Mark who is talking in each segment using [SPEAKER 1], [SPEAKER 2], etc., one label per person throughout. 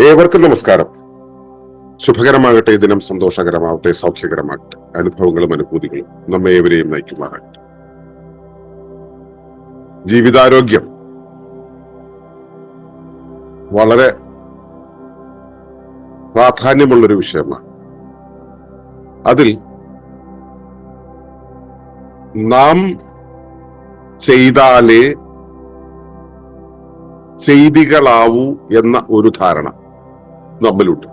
[SPEAKER 1] ഏവർക്കും നമസ്കാരം. ശുഭകരമാകട്ടെ ദിനം സന്തോഷകരമാവട്ടെ സൗഖ്യകരമാകട്ടെ അനുഭവങ്ങളും അനുഭൂതികളും നമ്മെ ഏവരെയും നയിക്കുമാറാകട്ടെ. ജീവിതാരോഗ്യം വളരെ പ്രാധാന്യമുള്ളൊരു വിഷയമാണ്. അതിൽ നാം ചെയ്താലേ ചെയ്തികളാവൂ എന്ന ഒരു ധാരണ. നമ്മളുണ്ട്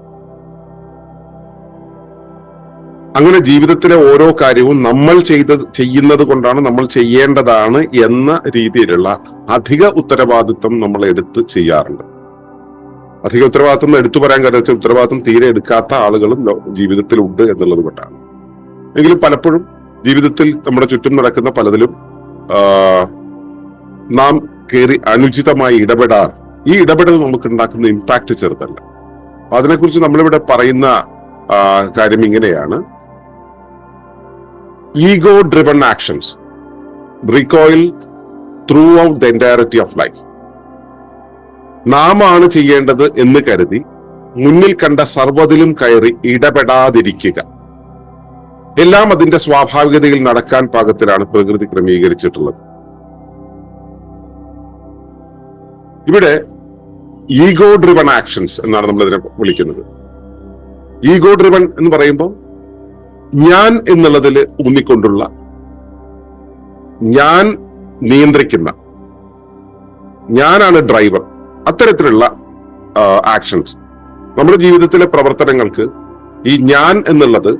[SPEAKER 1] അങ്ങനെ ജീവിതത്തിലെ ഓരോ കാര്യവും നമ്മൾ ചെയ്ത ചെയ്യുന്നത് കൊണ്ടാണ് നമ്മൾ ചെയ്യേണ്ടതാണ് എന്ന രീതിയിലുള്ള അധിക ഉത്തരവാദിത്വം നമ്മൾ എടുത്ത് ചെയ്യാറുണ്ട്. അധിക ഉത്തരവാദിത്വം എടുത്തു പറയാൻ കഴിച്ച ഉത്തരവാദിത്വം തീരെ എടുക്കാത്ത ആളുകളും ജീവിതത്തിലുണ്ട് എന്നുള്ളത് കൊണ്ടാണ്. എങ്കിലും പലപ്പോഴും ജീവിതത്തിൽ നമ്മുടെ ചുറ്റും നടക്കുന്ന പലതിലും നാം കയറി അനുചിതമായി ഇടപെടാർ ഈ ഇടപെടൽ നമുക്ക് ഉണ്ടാക്കുന്ന ഇമ്പാക്ട് ചെറുതല്ല. അതിനെക്കുറിച്ച് നമ്മളിവിടെ പറയുന്ന കാര്യം ഇങ്ങനെയാണ്. Ego driven actions recoil throughout the entirety of life നാം ആണ് ചെയ്യേണ്ടത് എന്ന് കരുതി മുന്നിൽ കണ്ട സർവതിലും കയറി ഇടപെടാതിരിക്കുക. എല്ലാം അതിന്റെ സ്വാഭാവികതയിൽ നടക്കാൻ പാകത്തിലാണ് പ്രകൃതി ക്രമീകരിച്ചിട്ടുള്ളത്. ഇവിടെ ഈഗോ ഡ്രിവൺ ആക്ഷൻസ് എന്നാണ് നമ്മൾ ഇതിനെ വിളിക്കുന്നത്. ഈഗോ ഡ്രിവൺ എന്ന് പറയുമ്പോൾ ഞാൻ എന്നുള്ളതിൽ ഊന്നിക്കൊണ്ടുള്ള ഞാൻ നിയന്ത്രിക്കുന്ന ഞാനാണ് ഡ്രൈവർ അത്തരത്തിലുള്ള ആക്ഷൻസ് നമ്മുടെ ജീവിതത്തിലെ പ്രവർത്തനങ്ങൾക്ക് ഈ ഞാൻ എന്നുള്ളത്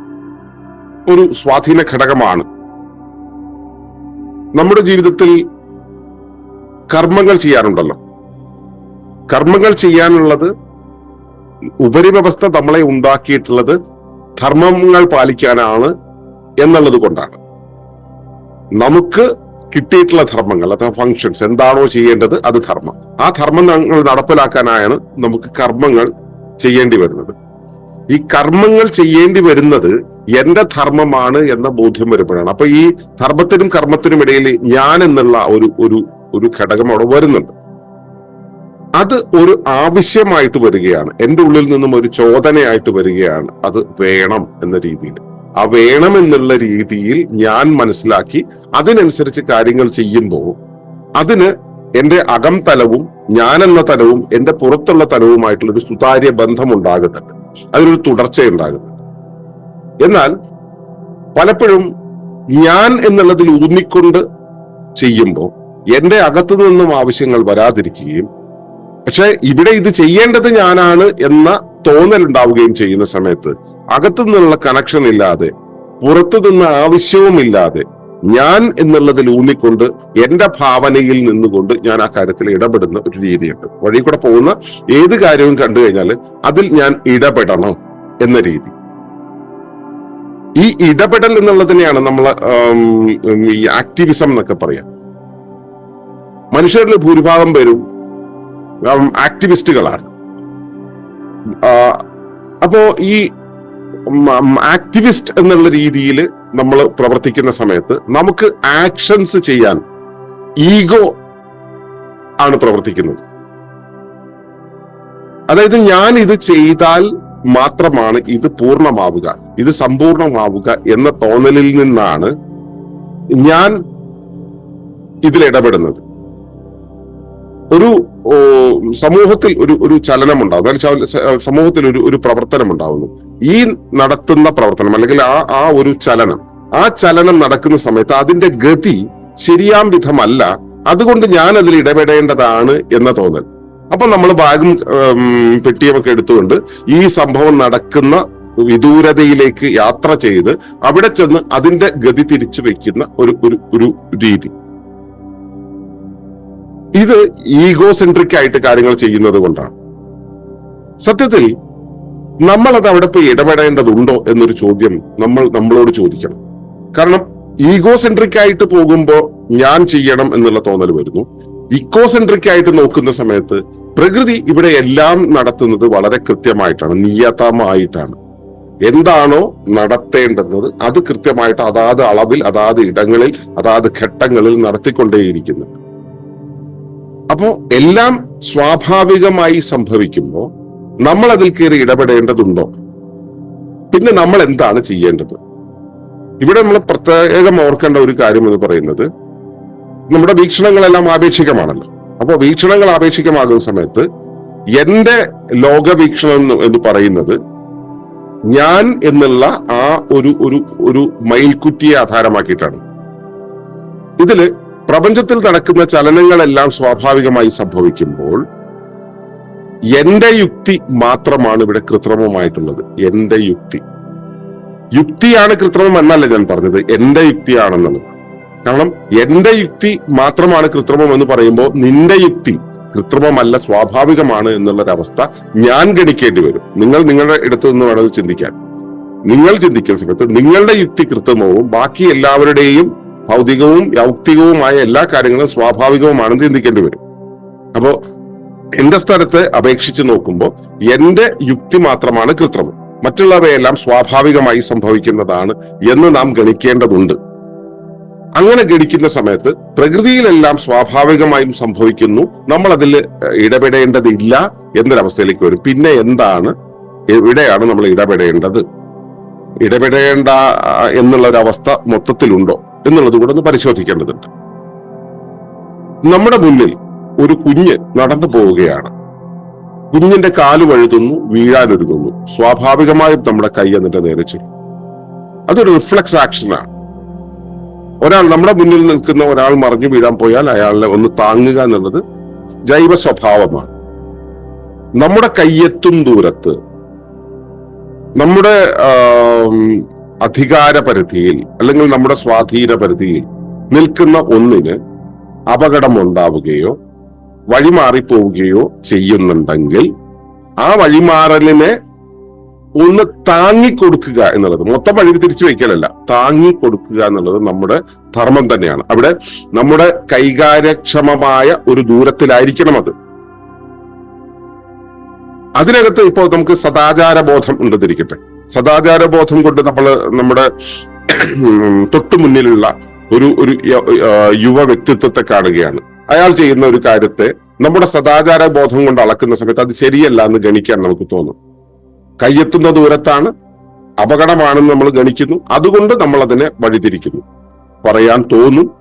[SPEAKER 1] ഒരു സ്വാധീന ഘടകമാണ്. നമ്മുടെ ജീവിതത്തിൽ കർമ്മങ്ങൾ ചെയ്യാനുണ്ടല്ലോ കർമ്മങ്ങൾ ചെയ്യാനുള്ളത് ഉപരിവ്യവസ്ഥ നമ്മളെ ഉണ്ടാക്കിയിട്ടുള്ളത് ധർമ്മങ്ങൾ പാലിക്കാനാണ് എന്നുള്ളത് കൊണ്ടാണ്. നമുക്ക് കിട്ടിയിട്ടുള്ള ധർമ്മങ്ങൾ അഥവാ ഫങ്ഷൻസ് എന്താണോ ചെയ്യേണ്ടത് അത് ധർമ്മം. ആ ധർമ്മം ഞങ്ങൾ നടപ്പിലാക്കാനായാണ് നമുക്ക് കർമ്മങ്ങൾ ചെയ്യേണ്ടി വരുന്നത്. ഈ കർമ്മങ്ങൾ ചെയ്യേണ്ടി വരുന്നത് എന്റെ ധർമ്മമാണ് എന്ന ബോധ്യം വരുമ്പോഴാണ്. അപ്പൊ ഈ ധർമ്മത്തിനും കർമ്മത്തിനും ഇടയിൽ ഞാൻ എന്നുള്ള ഒരു ഒരു ഒരു ഘടകം അവിടെ വരുന്നുണ്ട്. അത് ഒരു ആവശ്യമായിട്ട് വരികയാണ്. എന്റെ ഉള്ളിൽ നിന്നും ഒരു ചോദനയായിട്ട് വരികയാണ്. അത് വേണം എന്ന രീതിയിൽ. ആ വേണം എന്നുള്ള രീതിയിൽ ഞാൻ മനസ്സിലാക്കി അതിനനുസരിച്ച് കാര്യങ്ങൾ ചെയ്യുമ്പോൾ അതിന് എന്റെ അകം തലവും ഞാൻ എന്ന തലവും എന്റെ പുറത്തുള്ള തലവുമായിട്ടുള്ള ഒരു സുതാര്യ ബന്ധം ഉണ്ടാകുന്നുണ്ട് അതിനൊരു തുടർച്ച ഉണ്ടാകുന്നുണ്ട് എന്നാൽ പലപ്പോഴും ഞാൻ എന്നുള്ളതിൽ ഊന്നിക്കൊണ്ട് ചെയ്യുമ്പോൾ എന്റെ അകത്തു നിന്നും ആവശ്യങ്ങൾ വരാതിരിക്കുകയും പക്ഷെ ഇവിടെ ഇത് ചെയ്യേണ്ടത് ഞാനാണ് എന്ന തോന്നൽ ഉണ്ടാവുകയും ചെയ്യുന്ന സമയത്ത് അകത്തു നിന്നുള്ള കണക്ഷൻ ഇല്ലാതെ പുറത്തു നിന്ന് ആവശ്യവുമില്ലാതെ ഞാൻ എന്നുള്ളതിൽ ഊന്നിക്കൊണ്ട് എന്റെ ഭാവനയിൽ നിന്നുകൊണ്ട് ഞാൻ ആ കാര്യത്തിൽ ഇടപെടുന്ന ഒരു രീതിയുണ്ട്. വഴി കൂടെ പോകുന്ന ഏത് കാര്യവും കണ്ടു കഴിഞ്ഞാൽ അതിൽ ഞാൻ ഇടപെടണം എന്ന രീതി. ഈ ഇടപെടൽ എന്നുള്ളതിനെയാണ് നമ്മൾ ഈ ആക്ടിവിസം എന്നൊക്കെ പറയാം. മനുഷ്യരിൽ ഭൂരിഭാഗം പേരും ആക്ടിവിസ്റ്റുകളാണ്. അപ്പോ ഈ ആക്ടിവിസ്റ്റ് എന്നുള്ള രീതിയിൽ നമ്മൾ പ്രവർത്തിക്കുന്ന സമയത്ത് നമുക്ക് ആക്ഷൻസ് ചെയ്യാൻ ഈഗോ ആണ് പ്രവർത്തിക്കുന്നത്. അതായത് ഞാൻ ഇത് ചെയ്താൽ മാത്രമാണ് ഇത് പൂർണമാവുക ഇത് സമ്പൂർണമാവുക എന്ന തോന്നലിൽ നിന്നാണ് ഞാൻ ഇതിൽ ഇടപെടുന്നത്. ഒരു സമൂഹത്തിൽ ഒരു ഒരു ചലനം അതായത് സമൂഹത്തിൽ ഒരു ഒരു പ്രവർത്തനം ഉണ്ടാവുന്നു ഈ നടത്തുന്ന പ്രവർത്തനം അല്ലെങ്കിൽ ആ ആ ഒരു ചലനം ആ ചലനം നടക്കുന്ന സമയത്ത് അതിന്റെ ഗതി ശരിയാം വിധമല്ല. അതുകൊണ്ട് ഞാൻ അതിൽ ഇടപെടേണ്ടതാണ് എന്ന തോന്നൽ. അപ്പൊ നമ്മൾ ബാഗും പെട്ടിയുമൊക്കെ എടുത്തുകൊണ്ട് ഈ സംഭവം നടക്കുന്ന വിദൂരതയിലേക്ക് യാത്ര ചെയ്ത് അവിടെ ചെന്ന് അതിന്റെ ഗതി തിരിച്ചു വെക്കുന്ന ഒരു ഒരു രീതി. ഇത് ഈഗോ സെൻട്രിക് ആയിട്ട് കാര്യങ്ങൾ ചെയ്യുന്നത് കൊണ്ടാണ്. സത്യത്തിൽ നമ്മൾ അത് അവിടെ പോയി ഇടപെടേണ്ടതുണ്ടോ എന്നൊരു ചോദ്യം നമ്മൾ നമ്മളോട് ചോദിക്കണം. കാരണം ഈഗോ സെൻട്രിക് ആയിട്ട് പോകുമ്പോൾ ഞാൻ ചെയ്യണം എന്നുള്ള തോന്നൽ വരുന്നു. ഇക്കോ സെൻട്രിക് ആയിട്ട് നോക്കുന്ന സമയത്ത് പ്രകൃതി ഇവിടെ എല്ലാം നടത്തുന്നത് വളരെ കൃത്യമായിട്ടാണ് നിയതമായിട്ടാണ്. എന്താണോ നടത്തേണ്ടുന്നത് അത് കൃത്യമായിട്ട് അതാത് അളവിൽ അതാത് ഇടങ്ങളിൽ അതാത് ഘട്ടങ്ങളിൽ നടത്തിക്കൊണ്ടേയിരിക്കുന്നു. അപ്പോ എല്ലാം സ്വാഭാവികമായി സംഭവിക്കുമ്പോൾ നമ്മൾ അതിൽ കയറി ഇടപെടേണ്ടതുണ്ടോ? പിന്നെ നമ്മൾ എന്താണ് ചെയ്യേണ്ടത്? ഇവിടെ നമ്മൾ പ്രത്യേകം ഓർക്കേണ്ട ഒരു കാര്യം എന്ന് പറയുന്നത് നമ്മുടെ വീക്ഷണങ്ങളെല്ലാം ആപേക്ഷികമാണല്ലോ. അപ്പോൾ വീക്ഷണങ്ങൾ ആപേക്ഷികമാകുന്ന സമയത്ത് എന്റെ ലോകവീക്ഷണം എന്ന് പറയുന്നത് ഞാൻ എന്നുള്ള ആ ഒരു ഒരു ഒരു മയിൽക്കുറ്റിയെ ആധാരമാക്കിയിട്ടാണ്. ഇതിൽ പ്രപഞ്ചത്തിൽ നടക്കുന്ന ചലനങ്ങളെല്ലാം സ്വാഭാവികമായി സംഭവിക്കുമ്പോൾ എന്റെ യുക്തി മാത്രമാണ് ഇവിടെ കൃത്രിമമായിട്ടുള്ളത് എന്റെ യുക്തി. യുക്തിയാണ് കൃത്രിമം എന്നല്ല ഞാൻ പറഞ്ഞത്. എന്റെ യുക്തിയാണെന്നുള്ളത്. കാരണം എന്റെ യുക്തി മാത്രമാണ് കൃത്രിമം എന്ന് പറയുമ്പോൾ നിന്റെ യുക്തി കൃത്രിമമല്ല സ്വാഭാവികമാണ് എന്നുള്ളൊരവസ്ഥ ഞാൻ ഗണിക്കേണ്ടി വരും. നിങ്ങൾ നിങ്ങളുടെ ഇടത്ത് നിന്ന് വേണം ചിന്തിക്കാൻ. നിങ്ങൾ ചിന്തിക്കുന്ന സമയത്ത് നിങ്ങളുടെ യുക്തി കൃത്രിമവും ബാക്കി എല്ലാവരുടെയും ഭൗതികവും യൗക്തികവുമായ എല്ലാ കാര്യങ്ങളും സ്വാഭാവികവുമാണെന്ന് ചിന്തിക്കേണ്ടി വരും. അപ്പോ എന്റെ സ്ഥലത്ത് അപേക്ഷിച്ച് നോക്കുമ്പോൾ എന്റെ യുക്തി മാത്രമാണ് കൃത്രിമം. മറ്റുള്ളവയെല്ലാം സ്വാഭാവികമായി സംഭവിക്കുന്നതാണ് എന്ന് നാം ഗണിക്കേണ്ടതുണ്ട്. അങ്ങനെ ഗണിക്കുന്ന സമയത്ത് പ്രകൃതിയിലെല്ലാം സ്വാഭാവികമായും സംഭവിക്കുന്നു. നമ്മൾ അതിൽ ഇടപെടേണ്ടതില്ല എന്നൊരവസ്ഥയിലേക്ക് വരും. പിന്നെ എന്താണ്? എവിടെയാണ് നമ്മൾ ഇടപെടേണ്ടത്? ഇടപെടേണ്ട എന്നുള്ള ഒരു അവസ്ഥ മൊത്തത്തിലുണ്ടോ? എന്നുള്ളത് കൂടെ ഒന്ന് പരിശോധിക്കേണ്ടതുണ്ട്. നമ്മുടെ മുന്നിൽ ഒരു കുഞ്ഞ് നടന്നു പോവുകയാണ്. കുഞ്ഞിന്റെ കാൽ വഴുതുന്നു വീഴാനൊരുങ്ങുന്നു. സ്വാഭാവികമായും നമ്മുടെ കൈ എന്നിട്ട് നേരെ ചെല്ലും അതൊരു റിഫ്ലക്സ് ആക്ഷനാണ്. ഒരാൾ നമ്മുടെ മുന്നിൽ നിൽക്കുന്ന ഒരാൾ മറിഞ്ഞു വീഴാൻ പോയാൽ അയാളെ ഒന്ന് താങ്ങുക എന്നുള്ളത് ജൈവ സ്വഭാവമാണ്. നമ്മുടെ കയ്യെത്തും ദൂരത്ത് നമ്മുടെ ആം, അധികാര പരിധിയിൽ അല്ലെങ്കിൽ നമ്മുടെ സ്വാധീന പരിധിയിൽ നിൽക്കുന്ന ഒന്നിന് ഉണ്ടാവുകയോ വഴിമാറിപ്പോവുകയോ ചെയ്യുന്നുണ്ടെങ്കിൽ ആ വഴിമാറലിനെ ഒന്ന് താങ്ങിക്കൊടുക്കുക എന്നുള്ളത് മൊത്തം വഴി തിരിച്ചു വയ്ക്കലല്ല താങ്ങിക്കൊടുക്കുക എന്നുള്ളത് നമ്മുടെ ധർമ്മം തന്നെയാണ്. അവിടെ നമ്മുടെ കൈകാര്യക്ഷമമായ ഒരു ദൂരത്തിലായിരിക്കണം അത്. അതിനകത്ത് ഇപ്പോൾ നമുക്ക് സദാചാര ബോധം ഉണ്ടെന്നിരിക്കട്ടെ. സദാചാര ബോധം കൊണ്ട് നമ്മൾ നമ്മുടെ തൊട്ടു മുന്നിലുള്ള ഒരു ഒരു യുവ വ്യക്തിത്വത്തെ കാണുകയാണ്. അയാൾ ചെയ്യുന്ന ഒരു കാര്യത്തെ നമ്മുടെ സദാചാര ബോധം കൊണ്ട് അളക്കുന്ന സമയത്ത് അത് ശരിയല്ല എന്ന് ഗണിക്കാൻ നമുക്ക് തോന്നും. കയ്യെത്തുന്ന ദൂരത്താണ് അപകടമാണെന്ന് നമ്മൾ ഗണിക്കുന്നു. അതുകൊണ്ട് നമ്മൾ അതിനെ വഴിതിരിക്കുന്നു. പറയാൻ തോന്നും.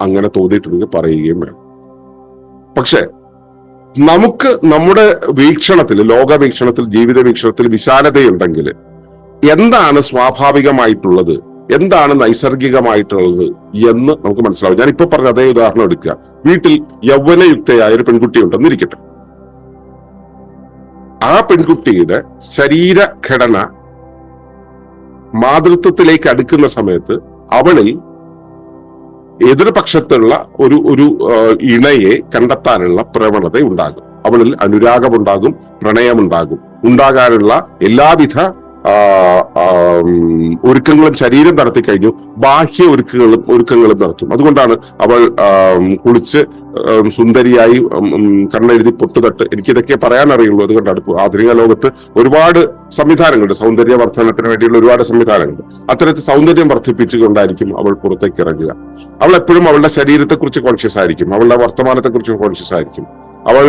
[SPEAKER 1] അങ്ങനെ തോന്നിയിട്ടുണ്ടെങ്കിൽ പറയുകയും വേണം. പക്ഷെ നമുക്ക് നമ്മുടെ വീക്ഷണത്തിൽ ലോക വീക്ഷണത്തിൽ ജീവിത വീക്ഷണത്തിൽ വിശാലതയുണ്ടെങ്കിൽ എന്താണ് സ്വാഭാവികമായിട്ടുള്ളത്? എന്താണ് നൈസർഗികമായിട്ടുള്ളത് എന്ന് നമുക്ക് മനസ്സിലാവും. ഞാൻ ഇപ്പൊ പറഞ്ഞ അതേ ഉദാഹരണം എടുക്കുക. വീട്ടിൽ യൗവനയുക്തയായ ഒരു പെൺകുട്ടി ഉണ്ടെന്നിരിക്കട്ടെ ആ പെൺകുട്ടിയുടെ ശരീരഘടന മാതൃത്വത്തിലേക്ക് അടുക്കുന്ന സമയത്ത് അവളിൽ എതിർപക്ഷത്തുള്ള ഒരു ഒരു ഇണയെ കണ്ടെത്താനുള്ള പ്രവണത ഉണ്ടാകും അവളിൽ അനുരാഗമുണ്ടാകും പ്രണയമുണ്ടാകും. ഉണ്ടാകാനുള്ള എല്ലാവിധ ഒരുക്കങ്ങളും ശരീരം നടത്തി കഴിഞ്ഞു. ബാഹ്യ ഒരുക്കങ്ങളും ഒരുക്കങ്ങളും നടത്തും. അതുകൊണ്ടാണ് അവൾ കുളിച്ച് സുന്ദരിയായി കണ്ണെഴുതി പൊട്ടുതട്ട് എനിക്കിതൊക്കെ പറയാൻ അറിയുള്ളൂ. അതുകൊണ്ടാണ് ഇപ്പോൾ ആധുനിക ലോകത്ത് ഒരുപാട് സംവിധാനങ്ങളുണ്ട്. സൗന്ദര്യ വർധനത്തിന് വേണ്ടിയുള്ള ഒരുപാട് സംവിധാനങ്ങളുണ്ട്. അത്തരത്തിൽ സൗന്ദര്യം വർദ്ധിപ്പിച്ചുകൊണ്ടായിരിക്കും അവൾ പുറത്തേക്ക് ഇറങ്ങുക. അവൾ എപ്പോഴും അവളുടെ ശരീരത്തെക്കുറിച്ച് കോൺഷ്യസ് ആയിരിക്കും. അവളുടെ വർത്തമാനത്തെക്കുറിച്ച് കോൺഷ്യസ് ആയിരിക്കും. അവൾ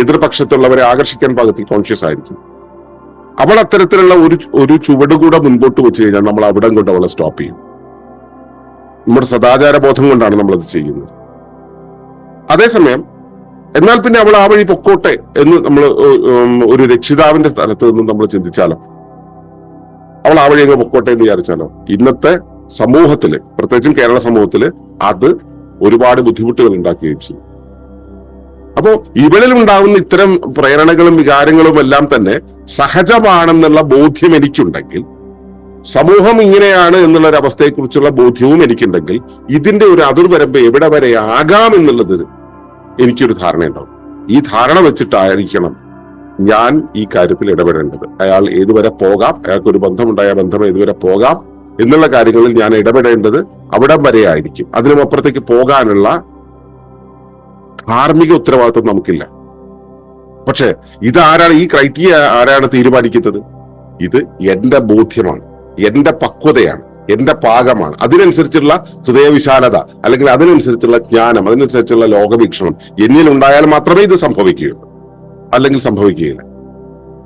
[SPEAKER 1] എതിർപക്ഷത്തുള്ളവരെ ആകർഷിക്കാൻ പാകത്തിൽ കോൺഷ്യസ് ആയിരിക്കും. അവൾ അത്തരത്തിലുള്ള ഒരു ഒരു ചുവട് കൂടെ മുൻപോട്ട് വെച്ച് കഴിഞ്ഞാൽ നമ്മൾ അവിടെ കൊണ്ട് അവളെ സ്റ്റോപ്പ് ചെയ്യും. നമ്മുടെ സദാചാര ബോധം കൊണ്ടാണ് നമ്മൾ അത് ചെയ്യുന്നത്. അതേസമയം എന്നാൽ പിന്നെ അവൾ ആ വഴി പൊക്കോട്ടെ എന്ന് നമ്മൾ ഒരു രക്ഷിതാവിന്റെ സ്ഥലത്ത് നിന്ന് നമ്മൾ ചിന്തിച്ചാലോ? അവൾ ആ വഴി അങ്ങ് പൊക്കോട്ടെ എന്ന് വിചാരിച്ചാലോ? ഇന്നത്തെ സമൂഹത്തിൽ പ്രത്യേകിച്ചും കേരള സമൂഹത്തിൽ അത് ഒരുപാട് ബുദ്ധിമുട്ടുകൾ ഉണ്ടാക്കുകയും ചെയ്യും. അപ്പോ ഇവളിൽ ഉണ്ടാകുന്ന ഇത്തരം പ്രേരണകളും വികാരങ്ങളും എല്ലാം തന്നെ സഹജമാണെന്നുള്ള ബോധ്യം എനിക്കുണ്ടെങ്കിൽ സമൂഹം ഇങ്ങനെയാണ് എന്നുള്ള ഒരു അവസ്ഥയെക്കുറിച്ചുള്ള ബോധ്യവും എനിക്കുണ്ടെങ്കിൽ ഇതിന്റെ ഒരു അതിർവരമ്പ് എവിടെ വരെ ആകാം എന്നുള്ളത് എനിക്കൊരു ധാരണയുണ്ടാവും. ഈ ധാരണ വെച്ചിട്ടായിരിക്കണം ഞാൻ ഈ കാര്യത്തിൽ ഇടപെടേണ്ടത്. അയാൾ ഏതുവരെ പോകാം അയാൾക്ക് ഒരു ബന്ധമുണ്ടായ ബന്ധം ഏതുവരെ പോകാം എന്നുള്ള കാര്യങ്ങളിൽ ഞാൻ ഇടപെടേണ്ടത് അവിടം വരെ ആയിരിക്കും. അതിനും അപ്പുറത്തേക്ക് പോകാനുള്ള ധാർമ്മിക ഉത്തരവാദിത്വം നമുക്കില്ല. പക്ഷെ ഇതാരാണ് ഈ ക്രൈറ്റീരിയ ആരാണ് തീരുമാനിക്കുന്നത്? ഇത് എന്റെ ബോധ്യമാണ്. എന്റെ പക്വതയാണ്. എന്റെ പാകമാണ്. അതിനനുസരിച്ചുള്ള ഹൃദയവിശാലത അല്ലെങ്കിൽ അതിനനുസരിച്ചുള്ള ജ്ഞാനം അതിനനുസരിച്ചുള്ള ലോകവീക്ഷണം എന്നിൽ ഉണ്ടായാൽ മാത്രമേ ഇത് സംഭവിക്കുകയുള്ളൂ. അല്ലെങ്കിൽ സംഭവിക്കുകയില്ല.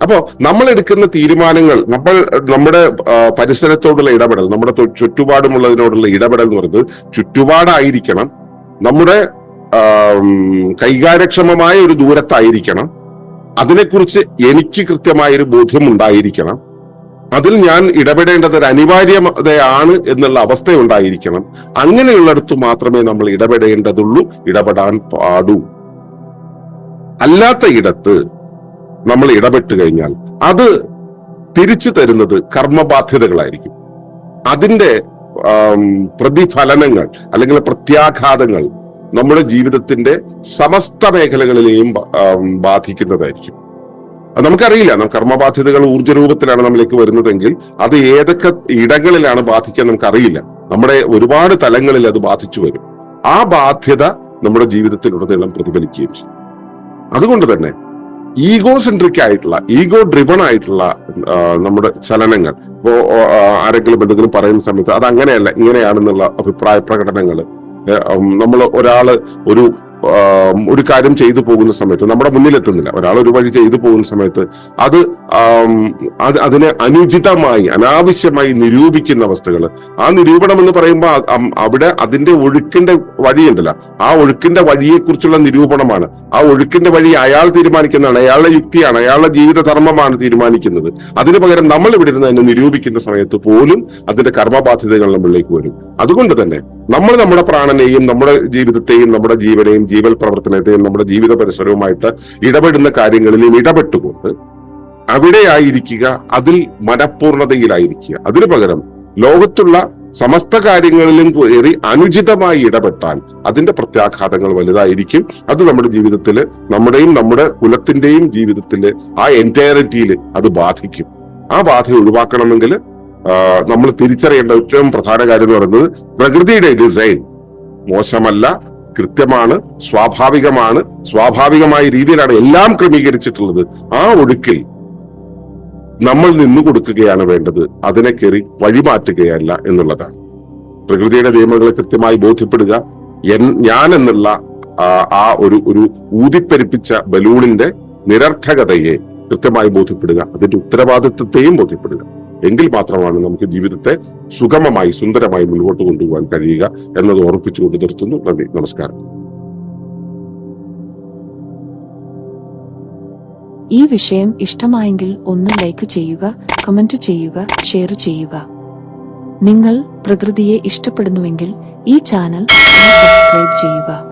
[SPEAKER 1] അപ്പോ നമ്മൾ എടുക്കുന്ന തീരുമാനങ്ങൾ നമ്മൾ നമ്മുടെ പരിസരത്തോടുള്ള ഇടപെടൽ നമ്മുടെ ചുറ്റുപാടുമുള്ളതിനോടുള്ള ഇടപെടൽ എന്ന് പറയുന്നത് ചുറ്റുപാടായിരിക്കണം. നമ്മുടെ കൈകാര്യക്ഷമമായ ഒരു ദൂരത്തായിരിക്കണം. അതിനെക്കുറിച്ച് എനിക്ക് കൃത്യമായ ഒരു ബോധ്യം ഉണ്ടായിരിക്കണം അതിൽ ഞാൻ ഇടപെടേണ്ടത് ഒരു അനിവാര്യതയാണ് എന്നുള്ള അവസ്ഥ ഉണ്ടായിരിക്കണം അങ്ങനെയുള്ളിടത്ത് മാത്രമേ നമ്മൾ ഇടപെടേണ്ടതുള്ളൂ ഇടപെടാൻ പാടൂ. അല്ലാത്ത ഇടത്ത് നമ്മൾ ഇടപെട്ട് കഴിഞ്ഞാൽ അത് തിരിച്ചു തരുന്നത് കർമ്മബാധ്യതകളായിരിക്കും. അതിന്റെ പ്രതിഫലനങ്ങൾ അല്ലെങ്കിൽ പ്രത്യാഘാതങ്ങൾ നമ്മുടെ ജീവിതത്തിന്റെ സമസ്ത മേഖലകളിലെയും ബാധിക്കുന്നതായിരിക്കും. അത് നമുക്കറിയില്ല. കർമ്മബാധ്യതകൾ ഊർജ രൂപത്തിലാണ് നമ്മളിലേക്ക് വരുന്നതെങ്കിൽ അത് ഏതൊക്കെ ഇടങ്ങളിലാണ് ബാധിക്കാൻ നമുക്കറിയില്ല. നമ്മുടെ ഒരുപാട് തലങ്ങളിൽ അത് ബാധിച്ചു വരും. ആ ബാധ്യത നമ്മുടെ ജീവിതത്തിലുടനീളം പ്രതിഫലിക്കുകയും ചെയ്യും. അതുകൊണ്ട് തന്നെ ഈഗോ സെൻട്രിക് ആയിട്ടുള്ള ഈഗോ ഡ്രിവൺ ആയിട്ടുള്ള നമ്മുടെ ചലനങ്ങൾ ഇപ്പോ ആരെങ്കിലും എന്തെങ്കിലും പറയുന്ന സമയത്ത് അത് അങ്ങനെയല്ല ഇങ്ങനെയാണെന്നുള്ള അഭിപ്രായ പ്രകടനങ്ങൾ നമ്മൾ ഒരാൾ ഒരു ഒരു കാര്യം ചെയ്തു പോകുന്ന സമയത്ത് നമ്മുടെ മുന്നിലെത്തുന്നില്ല. ഒരാൾ ഒരു വഴി ചെയ്തു പോകുന്ന സമയത്ത് അത് അത് അതിനെ അനുചിതമായി അനാവശ്യമായി നിരൂപിക്കുന്ന അവസ്ഥകൾ ആ നിരൂപണം എന്ന് പറയുമ്പോൾ അവിടെ അതിന്റെ ഒഴുക്കിന്റെ വഴിയുണ്ടല്ലോ. ആ ഒഴുക്കിന്റെ വഴിയെ കുറിച്ചുള്ള നിരൂപണമാണ്. ആ ഒഴുക്കിന്റെ വഴി അയാൾ തീരുമാനിക്കുന്നതാണ്. അയാളുടെ യുക്തിയാണ്. അയാളുടെ ജീവിത ധർമ്മമാണ് തീരുമാനിക്കുന്നത്. അതിന് പകരം നമ്മൾ ഇവിടെ ഇരുന്ന് അതിനെ നിരൂപിക്കുന്ന സമയത്ത് പോലും അതിന്റെ കർമ്മബാധ്യതകൾ നമ്മളിലേക്ക് വരും. അതുകൊണ്ട് തന്നെ നമ്മൾ നമ്മുടെ പ്രാണനെയും നമ്മുടെ ജീവിതത്തെയും നമ്മുടെ ജീവനെയും ജീവൽ പ്രവർത്തനത്തെയും നമ്മുടെ ജീവിത പരിസരവുമായിട്ട് ഇടപെടുന്ന കാര്യങ്ങളിലും ഇടപെട്ടുകൊണ്ട് അവിടെ ആയിരിക്കുക അതിൽ മനഃപൂർണതയിലായിരിക്കുക. അതിനു പകരം ലോകത്തുള്ള സമസ്ത കാര്യങ്ങളിലും കയറി അനുചിതമായി ഇടപെട്ടാൽ അതിന്റെ പ്രത്യാഘാതങ്ങൾ വലുതായിരിക്കും. അത് നമ്മുടെ ജീവിതത്തിൽ നമ്മുടെയും നമ്മുടെ കുലത്തിന്റെയും ജീവിതത്തിൽ ആ എന്റയറിറ്റിയിൽ അത് ബാധിക്കും. ആ ബാധ ഒഴിവാക്കണമെങ്കിൽ നമ്മൾ തിരിച്ചറിയേണ്ട ഏറ്റവും പ്രധാന കാര്യം എന്ന് പറയുന്നത് പ്രകൃതിയുടെ ഡിസൈൻ മോശമല്ല കൃത്യമാണ് സ്വാഭാവികമാണ് സ്വാഭാവികമായ രീതിയിലാണ് എല്ലാം ക്രമീകരിച്ചിട്ടുള്ളത്. ആ ഒഴുക്കിൽ നമ്മൾ നിന്നു കൊടുക്കുകയാണ് വേണ്ടത്. അതിനെ കയറി വഴിമാറ്റുകയല്ല എന്നുള്ളതാണ്. പ്രകൃതിയുടെ നിയമങ്ങളെ കൃത്യമായി ബോധ്യപ്പെടുക. എൻ ഞാൻ എന്നുള്ള ആ, ഒരു ഒരു ഊതിപ്പെരുപ്പിച്ച ബലൂണിന്റെ നിരർത്ഥകതയെ കൃത്യമായി ബോധ്യപ്പെടുക. അതിന്റെ ഉത്തരവാദിത്വത്തെയും ബോധ്യപ്പെടുക. എങ്കിൽ മാത്രമാണ് നമുക്ക് ജീവിതത്തെ സുഗമമായി സുന്ദരമായി മുന്നോട്ട് കൊണ്ടുപോകാൻ കഴിയുക എന്നത് ഓർമ്മിപ്പിച്ചുകൊണ്ട് നിർത്തുന്നു. നന്ദി. നമസ്കാരം.
[SPEAKER 2] ഈ വിഷയം ഇഷ്ടമായെങ്കിൽ ഒന്ന് ലൈക്ക് ചെയ്യുക കമന്റ് ചെയ്യുക ഷെയർ ചെയ്യുക. നിങ്ങൾ പ്രകൃതിയെ ഇഷ്ടപ്പെടുന്നുവെങ്കിൽ ഈ ചാനൽ സബ്സ്ക്രൈബ് ചെയ്യുക.